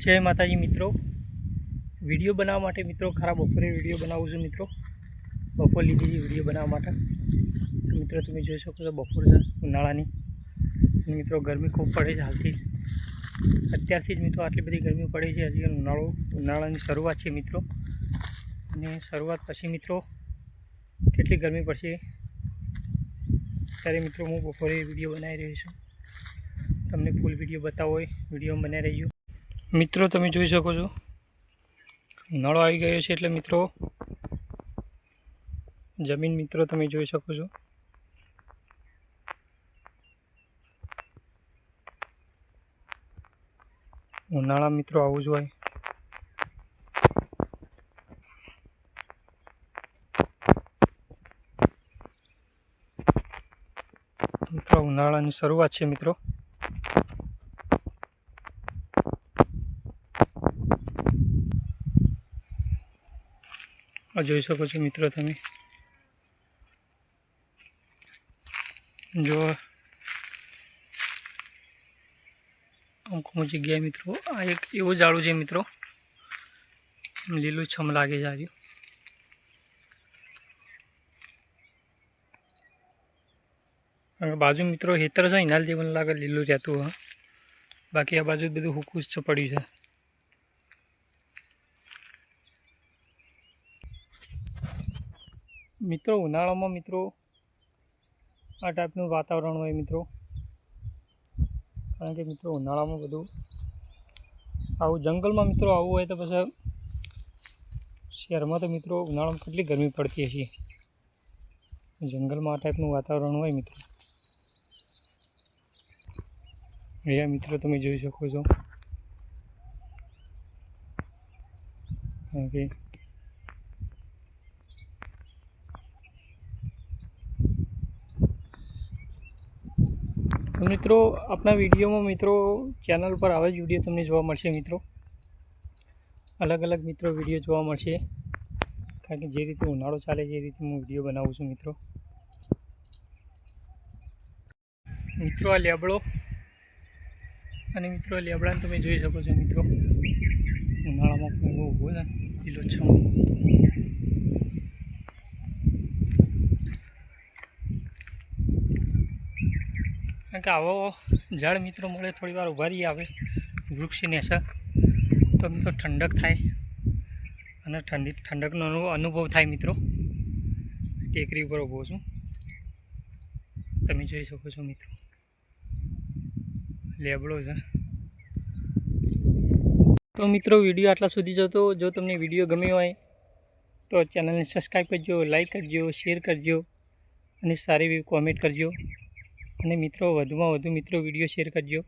જય માતાજી મિત્રો. વીડિયો બનાવવા માટે મિત્રો ખરા બપોરે વીડિયો બનાવું છું મિત્રો. બપોર લીધી વીડિયો બનાવવા માટે. તો મિત્રો તમે જોઈ શકો છો બપોર છે ઉનાળાની. મિત્રો ગરમી ખૂબ પડે છે હાલથી. અત્યારથી જ મિત્રો આટલી બધી ગરમી પડે છે. હજી ઉનાળો, ઉનાળાની શરૂઆત છે મિત્રો. અને શરૂઆત પછી મિત્રો કેટલી ગરમી પડશે? ત્યારે મિત્રો હું બપોરે વીડિયો બનાવી રહ્યો છું. તમને ફૂલ વીડિયો બતાવો હોય વીડિયો બનાવી રહ્યો. મિત્રો, તમે જોઈ શકો છો. ઉનાળો આવી ગયો છે એટલે મિત્રો, જમીન મિત્રો, તમે જોઈ શકો છો. ઉનાળા મિત્રો, આવું જ હોય. મિત્રો, ઉનાળાની શરૂઆત છે મિત્રો. આ જોઈ શકો છો મિત્રો તમે. જો અમુક અમુક જગ્યાએ મિત્રો આ એક એવું ઝાડું છે મિત્રો. લીલું છમ લાગે છે આજુ. બાજુ મિત્રો હેતર છે એના લીધે લાગે લીલું રહેતું હા. બાકી આ બાજુ બધું હુકુસ પડ્યું છે. મિત્રો, ઉનાળામાં મિત્રો, આ ટાઈપનું વાતાવરણ હોય મિત્રો. કારણ કે મિત્રો, ઉનાળામાં બધું આવું જંગલમાં મિત્રો આવું હોય તો પછી શહેરમાં તો મિત્રો ઉનાળામાં કેટલી ગરમી પડતી હશે. જંગલમાં આ ટાઈપનું વાતાવરણ હોય મિત્રો. અહીંયા મિત્રો તમે જોઈ શકો છો. કારણ કે મિત્રો આપણા વિડીયોમાં મિત્રો ચેનલ પર આવે જ વીડિયો તમને જોવા મળશે મિત્રો. અલગ અલગ મિત્રો વીડિયો જોવા મળશે. કારણ કે જે રીતે ઉનાળો ચાલે છે એ રીતે હું વીડિયો બનાવું છું મિત્રો. મિત્રો, આ લેબડો અને મિત્રો લેબડાને તમે જોઈ શકો છો મિત્રો. ઉનાળામાં પણ એવો ઊભો છે. લીલો કારણ કે આવો ઝાડ મિત્રો મળે, થોડી વાર ઊભા રહીએ આવે. વૃક્ષ નેસા તો મિત્રો ઠંડક થાય. અને ઠંડી, ઠંડકનો અનુભવ થાય મિત્રો. ટેકરી ઉપર ઊભો છું. તમે જોઈ શકો છો મિત્રો. લેબડો છે. તો મિત્રો, વીડિયો આટલા સુધી જતો, જો તમને વીડિયો ગમ્યો હોય, તો ચેનલને સબસ્ક્રાઈબ કરજો, લાઈક કરજો, શેર કરજો, અને સારી એવી કોમેન્ટ કરજો. અને મિત્રો વધુમાં વધુ મિત્રો વીડિયો શેર કરજો.